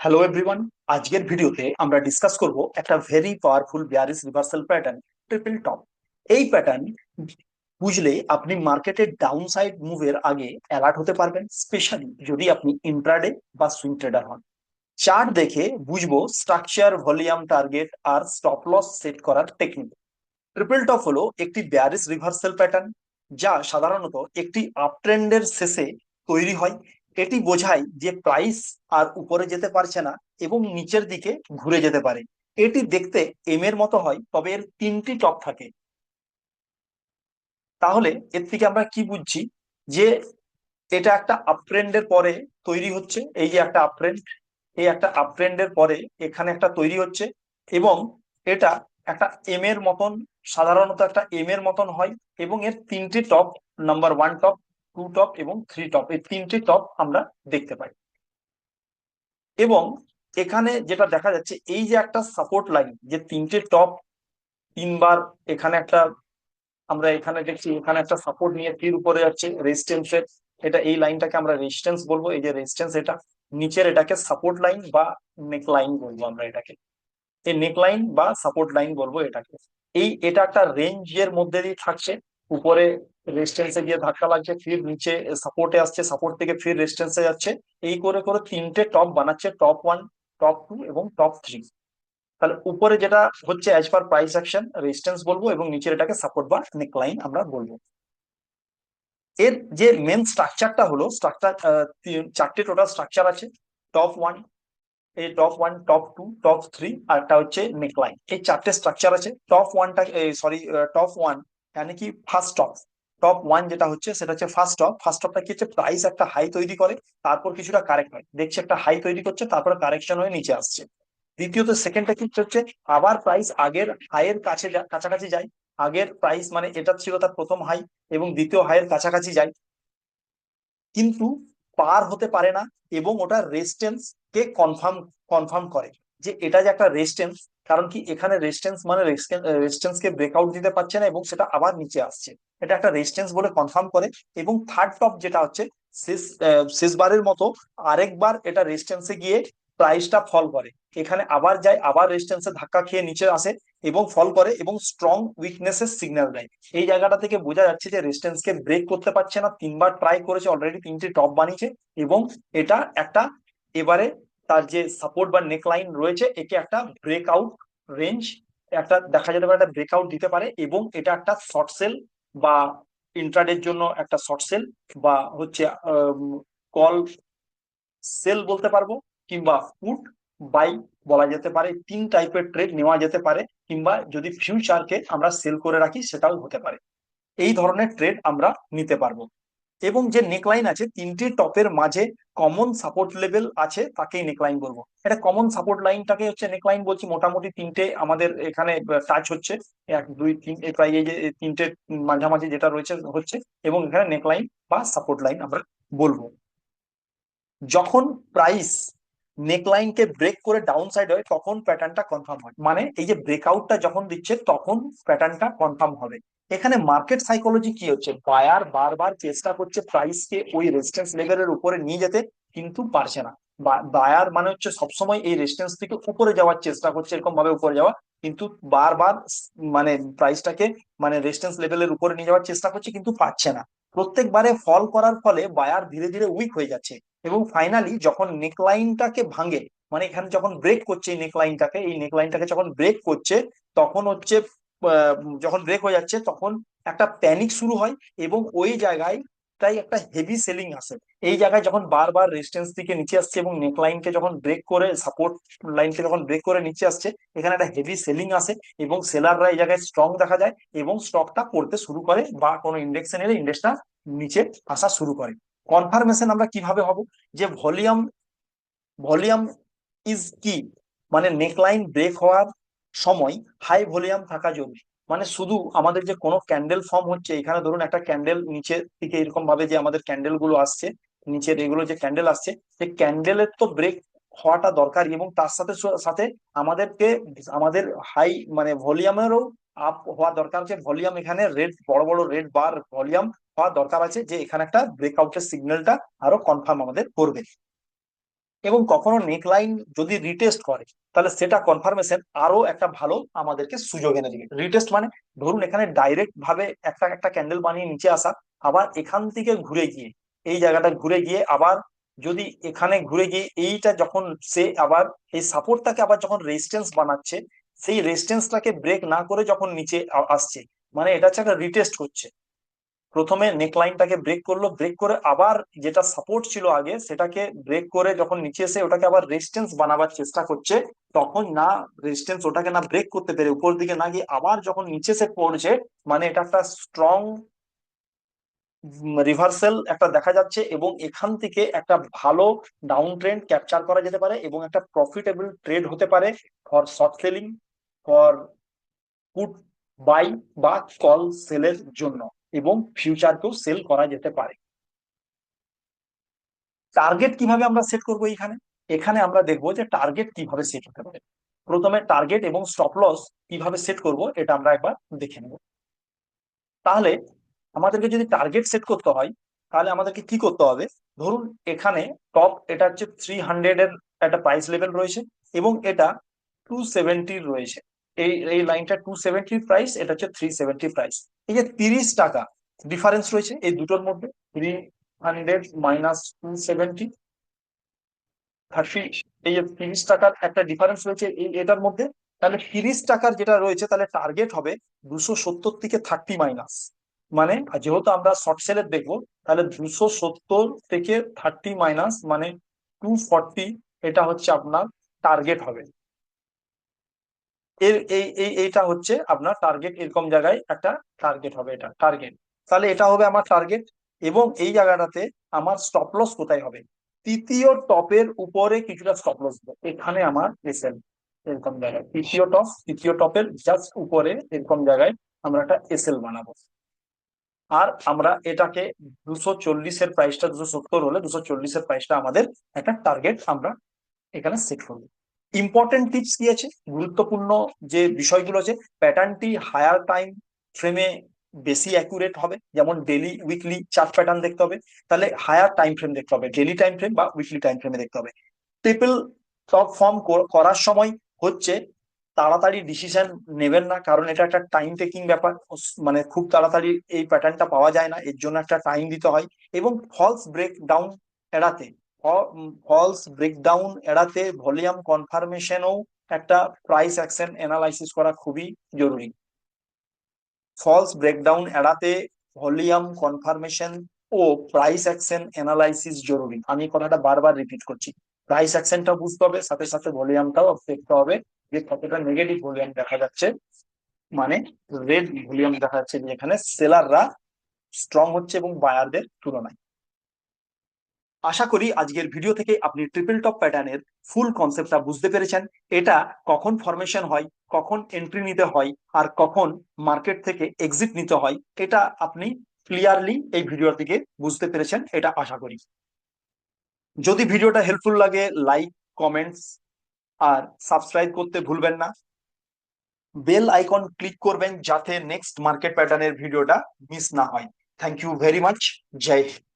Hello everyone আজকের ভিডিওতে আমরা ডিসকাস করব একটা very powerful bearish reversal pattern triple top এই প্যাটার্ন বুঝলে আপনি মার্কেটের ডাউন সাইড মুভের আগে অ্যালার্ট হতে পারবেন স্পেশালি যদি আপনি ইন্ট্রাডে বা সুইং ট্রেডার হন। চার্ট দেখে বুঝব স্ট্রাকচার ভলিউম টার্গেট আর স্টপ লস সেট করার টেকনিক ট্রিপল টপ হলো একটি বিয়ারিস রিভার্সাল প্যাটার্ন যা সাধারণত একটি আপ ট্রেন্ডের শেষে তৈরি হয় এটি বোঝায় যে প্রাইস আর উপরে যেতে পারছে না এবং নিচের দিকে ঘুরে যেতে পারে। এটি দেখতে এম এর মতো হয়, তবে এর তিনটি টপ থাকে। তাহলে এর থেকে আমরা কি বুঝছি? যে এটা একটা আপট্রেন্ডের পরে তৈরি হচ্ছে, এই যে একটা আপট্রেন্ড এই একটা আপট্রেন্ডের পরে এখানে একটা তৈরি হচ্ছে এবং এটা একটা এম এর মতন, সাধারণত একটা এম এর মতন হয় এবং এর তিনটি top number one top two top এবং থ্রি টপ এই তিনটি টপ আমরা দেখতে পাই। এবং এখানে যেটা দেখা যাচ্ছে, এই যে একটা সাপোর্ট লাইন যে তিনটে টপ তিনবার এখানে একটা, আমরা এখানে দেখছি, এখানে একটা সাপোর্ট নিয়ে তীর উপরে যাচ্ছে রেজিস্ট্যান্সের এটা এই লাইনটাকে আমরা রেজিস্ট্যান্স বলব, এই যে রেজিস্ট্যান্স এটা নিচের এটাকে সাপোর্ট লাইন বা নেক লাইন বলব আমরা এটাকে। এই নেক লাইন বা সাপোর্ট লাইন বলব এটাকে। এই, এটা একটা রেঞ্জের মধ্যে দিয়ে থাকছে, উপরে রেজিস্ট্যান্সে গিয়ে ধাক্কা লাগছে, ফির নিচে সাপোর্টে আসছে সাপোর্ট থেকে ফির রেজিস্ট্যান্সে যাচ্ছে। এই করে করে তিনটে টপ বানাচ্ছে টপ ওয়ান টপ টু এবং টপ থ্রি তাহলে উপরে যেটা হচ্ছে as per price action resistance বলব এবং নিচের এটাকে সাপোর্ট বা নেক লাইন আমরা বলব। এর যে মেন স্ট্রাকচারটা হলো স্ট্রাকচার চারটে টোটাল স্ট্রাকচার আছে। টপ ওয়ান এই top one top two top three আর একটা হচ্ছে নেক লাইন এই চারটে স্ট্রাকচার আছে। টপ ওয়ানটা সরি টপ ওয়ান মানে কি? ফার্স্ট টপ টপ ওয়ান যেটা হচ্ছে, সেটা হচ্ছে ফার্স্ট টপ ফার্স্ট টপটা কি হচ্ছে? প্রাইস একটা হাই তৈরি করে, তারপর কিছুটা কারেক্ট হয়। দেখছে একটা হাই তৈরি করছে, তারপরে কারেকশন হয়ে নিচে আসছে। দ্বিতীয়ত সেকেন্ডটা কি হচ্ছে আবার প্রাইস আগের হাইয়ের কাছে কাছাকাছি যায়। আগের প্রাইস মানে এটা ছিল তার প্রথম হাই এবং দ্বিতীয় হাইয়ের কাছাকাছি যায়। কিন্তু পার হতে পারে না এবং ওটা রেস্টেন্স কে কনফার্ম কনফার্ম করে। যে এটা যে একটা রেস্টেন্স কারণ কি এখানে রেস্টেন্স মানে রেস্টেন্স কে ব্রেকআউট দিতে পারছে না এবং সেটা আবার নিচে আসছে। এটা একটা রেস্টেন্স বলে কনফার্ম করে এবং থার্ড টপ যেটা হচ্ছে শেষ শেষবারের মতো আরেকবার এটা রেস্টেন্সে গিয়ে প্রাইসটা ফল করে। এখানে আবার যায়, আবার রেজিস্ট্যান্সে ধাক্কা খেয়ে নিচে আসে এবং ফল করে এবং স্ট্রং উইকনেসের সিগন্যাল দেয়। এই জায়গাটা থেকে বোঝা যাচ্ছে যে কে ব্রেক করতে পারছে না, তিনবার ট্রাই করেছে অলরেডি তিনটি টপ বানিয়েছে এবং এটা একটা এবারে তার যে সাপোর্ট বা নেক লাইন রয়েছে, একে একটা ব্রেকআউট রেঞ্জ একটা দেখা যেতে পারে একটা ব্রেকআউট দিতে পারে এবং এটা একটা শর্ট সেল বা ইন্ট্রাডের জন্য একটা শর্ট সেল বা হচ্ছে কল সেল বলতে পারব কিংবা ফুট বাই বলা যেতে পারে। তিন টাইপের ট্রেড নেওয়া যেতে পারে কিংবা যদি ফিউচারকে আমরা সেল করে রাখি সেটাও হতে পারে। এই ধরনের ট্রেড আমরা নিতে পারব। এবং যে নেকলাইন আছে, তিনটি টপের মাঝে কমন সাপোর্ট লেভেল আছে, তাকেই নেকলাইন বলব। এটা কমন সাপোর্ট লাইনটাকে হচ্ছে নেকলাইন বলছি, মোটামুটি তিনটে আমাদের এখানে টাচ হচ্ছে। এক, দুই, তিন প্রায় এই যে তিনটে মাঝামাঝি যেটা রয়েছে, হচ্ছে এবং এখানে নেকলাইন বা সাপোর্ট লাইন আমরা বলব। যখন প্রাইস নেকলাইনকে ব্রেক করে ডাউন সাইড হয়, তখন প্যাটার্নটা কনফার্ম হয়। মানে এই যে ব্রেকআউটটা যখন দিচ্ছে, তখন প্যাটার্নটা কনফার্ম হবে। এখানে মার্কেট সাইকোলজি কি হচ্ছে? বায়ার বারবার চেষ্টা করছে প্রাইসকে ওই রেজিস্ট্যান্স লেভেলের উপরে নিয়ে যেতে, কিন্তু পারছে না। বায়ার মানে হচ্ছে সবসময় এই রেজিস্ট্যান্স থেকে উপরে যাওয়ার চেষ্টা করছে এরকম ভাবে উপরে যাওয়া, কিন্তু বারবার মানে প্রাইসটাকে মানে রেজিস্ট্যান্স লেভেলের উপরে নিয়ে যাওয়ার চেষ্টা করছে, কিন্তু পাচ্ছে না। প্রত্যেকবারে ফল করার ফলে বায়ার ধীরে ধীরে উইক হয়ে যাচ্ছে এবং ফাইনালি যখন নেকলাইনটাকে ভাঙে মানে এখানে যখন ব্রেক করছে এই নেকলাইনটাকে এই নেকলাইনটাকে যখন ব্রেক করছে, তখন হচ্ছে যখন ব্রেক হয়ে যাচ্ছে, তখন একটা প্যানিক শুরু হয় এবং ওই জায়গায় তাই একটা হেভি সেলিং আসে এই জায়গায় যখন বারবার রেজিস্ট্যান্স থেকে নিচে আসছে এবং নেক লাইনকে যখন ব্রেক করে সাপোর্ট লাইনকে যখন ব্রেক করে নিচে আসছে, এখানে একটা হেভি সেলিং আসে এবং সেলাররা এই জায়গায় স্ট্রং দেখা যায় এবং স্টকটা পড়তে শুরু করে বা কোনো ইন্ডেক্সে নিলে ইন্ডেক্সটা নিচে আসা শুরু করে। কনফার্মেশন আমরা কীভাবে হব? যে ভলিউম ভলিউম ইজ কি মানে নেকলাইন ব্রেক হওয়ার সময় হাই ভলিউম থাকা জরুরি। মানে শুধু আমাদের যে কোনো ক্যান্ডেল ফর্ম হচ্ছে, এখানে ধরুন একটা ক্যান্ডেল নিচে থেকে এরকম ভাবে যে আমাদের ক্যান্ডেলগুলো আসছে নিচের এগুলো যে ক্যান্ডেল আসছে সেই ক্যান্ডেলের তো ব্রেক হওয়াটা দরকার এবং তার সাথে সাথে আমাদেরকে, আমাদের হাই মানে ভলিউমেরও আপ হওয়া দরকার আছে ভলিউম এখানে রেড বড় বড় রেড বার ভলিউম হওয়া দরকার আছে, যে এখানে একটা ব্রেকআউটের সিগন্যালটা আরও কনফার্ম আমাদের করবে। এবং কখনো নেকলাইন যদি রিটেস্ট করে তাহলে সেটা কনফার্মেশন আরও একটা ভালো আমাদেরকে সুযোগ এনে দিবে। রিটেস্ট মানে ধরুন এখানে ডাইরেক্ট ভাবে একটা একটা ক্যান্ডেল বানিয়ে নিচে আসা, আবার এখান থেকে ঘুরে গিয়ে, এই জায়গাটা ঘুরে গিয়ে আবার যদি এখানে ঘুরে গিয়ে এইটা যখন সে আবার এই সাপোর্টটাকে আবার যখন রেজিস্ট্যান্স বানাচ্ছে, সেই রেজিস্ট্যান্সটাকে ব্রেক না করে যখন নিচে আসছে মানে এটা হচ্ছে একটা রিটেস্ট করছে। প্রথমে নেক লাইনটাকে ব্রেক করল ব্রেক করে আবার যেটা সাপোর্ট ছিল আগে, সেটাকে ব্রেক করে যখন নিচে এসে ওটাকে আবার রেজিস্ট্যান্স বানাবার চেষ্টা করছে, তখন না রেজিস্ট্যান্স ওটাকে না ব্রেক করতে পেরে উপর দিকে না গিয়ে আবার যখন নিচে এসে পড়ছে মানে এটা একটা স্ট্রং রিভার্সেল একটা দেখা যাচ্ছে এবং এখান থেকে একটা ভালো ডাউন ট্রেন্ড ক্যাপচার করা যেতে পারে এবং একটা প্রফিটেবল ট্রেড হতে পারে for short selling for put buy বা কল সেলের জন্য। এবং ফিউচারকেও সেল করা যেতে পারে। টার্গেট কীভাবে আমরা সেট করব এখানে এখানে আমরা দেখব যে টার্গেট কীভাবে সেট হতে পারে। প্রথমে টার্গেট এবং স্টপ লস কীভাবে সেট করব, এটা আমরা একবার দেখে নেব। তাহলে আমাদেরকে যদি টার্গেট সেট করতে হয়, তাহলে আমাদেরকে কি করতে হবে? ধরুন এখানে টপ এটা হচ্ছে থ্রি হান্ড্রেড এর একটা প্রাইস লেভেল রয়েছে এবং এটা টু সেভেন্টির রয়েছে। এই এই লাইনটা টু সেভেন্টি প্রাইস এটা হচ্ছে থ্রি সেভেন্টি প্রাইস এই যে তিরিশ টাকা ডিফারেন্স রয়েছে, এই দুটোর মধ্যে three hundred minus two seventy thirty এই যে তিরিশ টাকার একটা ডিফারেন্স রয়েছে, এই, এটার মধ্যে। তাহলে তিরিশ টাকার যেটা রয়েছে, তাহলে টার্গেট হবে দুশো সত্তর থেকে থার্টি মাইনাস মানে যেহেতু আমরা শর্ট সেলের দেখব, তাহলে দুশো সত্তর থেকে থার্টি মাইনাস মানে টু ফর্টি এটা হচ্ছে আপনার টার্গেট হবে। এর এই এই, এইটা হচ্ছে আপনার টার্গেট এরকম জায়গায় একটা টার্গেট হবে এটা টার্গেট তাহলে এটা হবে আমার টার্গেট এবং এই জায়গাটাতে আমার স্টপ লস কোথায় হবে? তৃতীয় টপের উপরে কিছুটা স্টপ লস এখানে আমার এসএল এরকম জায়গায়। তৃতীয় টপ, তৃতীয় টপের জাস্ট উপরে এরকম জায়গায় আমরা একটা এসএল বানাবো। আর আমরা এটাকে দুশো চল্লিশের প্রাইসটা দুশো সত্তর হলে দুশো চল্লিশের প্রাইসটা আমাদের একটা টার্গেট আমরা এখানে সেট করব। ইম্পর্টেন্ট টিপস কি আছে? গুরুত্বপূর্ণ যে বিষয়গুলো আছে প্যাটার্নটি হায়ার টাইম ফ্রেমে বেশি অ্যাকুরেট হবে। যেমন ডেলি উইকলি চার্ট প্যাটার্ন দেখতে হবে। তাহলে হায়ার টাইম ফ্রেম দেখতে হবে। ডেলি টাইম ফ্রেম বা উইকলি টাইম ফ্রেমে দেখতে হবে। ট্রিপল টপ ফর্ম করার সময় হচ্ছে তাড়াতাড়ি ডিসিশন নেবেন না। কারণ এটা একটা টাইম টেকিং ব্যাপার। মানে খুব তাড়াতাড়ি এই প্যাটার্নটা পাওয়া যায় না। এর জন্য একটা টাইম দিতে হয়। এবং ফলস ব্রেক ডাউন এড়াতে ফলস ব্রেকডাউন এড়াতে ভলিউম কনফার্মেশনও একটা প্রাইস অ্যাকশন অ্যানালাইসিস করা খুবই জরুরি। ফলস ব্রেকডাউন এড়াতে ভলিউম কনফার্মেশন ও প্রাইস অ্যাকশন অ্যানালাইসিস জরুরি। আমি কথাটা বারবার রিপিট করছি। প্রাইস অ্যাকশনটা বুঝতে হবে, সাথে সাথে ভলিউমটাও দেখতে হবে যে কতটা নেগেটিভ ভলিউম দেখা যাচ্ছে। মানে রেড ভলিউম দেখা যাচ্ছে যেখানে সেলাররা স্ট্রং হচ্ছে এবং বায়ারদের তুলনায়। আশা করি আজকের ভিডিও থেকে আপনি ট্রিপল টপ প্যাটার্নের ফুল কনসেপ্টটা বুঝতে পেরেছেন। এটা কখন ফরমেশন হয়, কখন এন্ট্রি নিতে হয়, আর কখন মার্কেট থেকে এক্সিট নিতে হয়, এটা আপনি ক্লিয়ারলি এই ভিডিও থেকে বুঝতে পেরেছেন, এটা আশা করি। যদি ভিডিওটা হেল্পফুল লাগে লাইক কমেন্টস আর সাবস্ক্রাইব করতে ভুলবেন না। বেল আইকন ক্লিক করবেন যাতে নেক্সট মার্কেট প্যাটার্নের ভিডিওটা মিস না হয়। থ্যাংক ইউ ভেরি মাচ জয় হিন্দ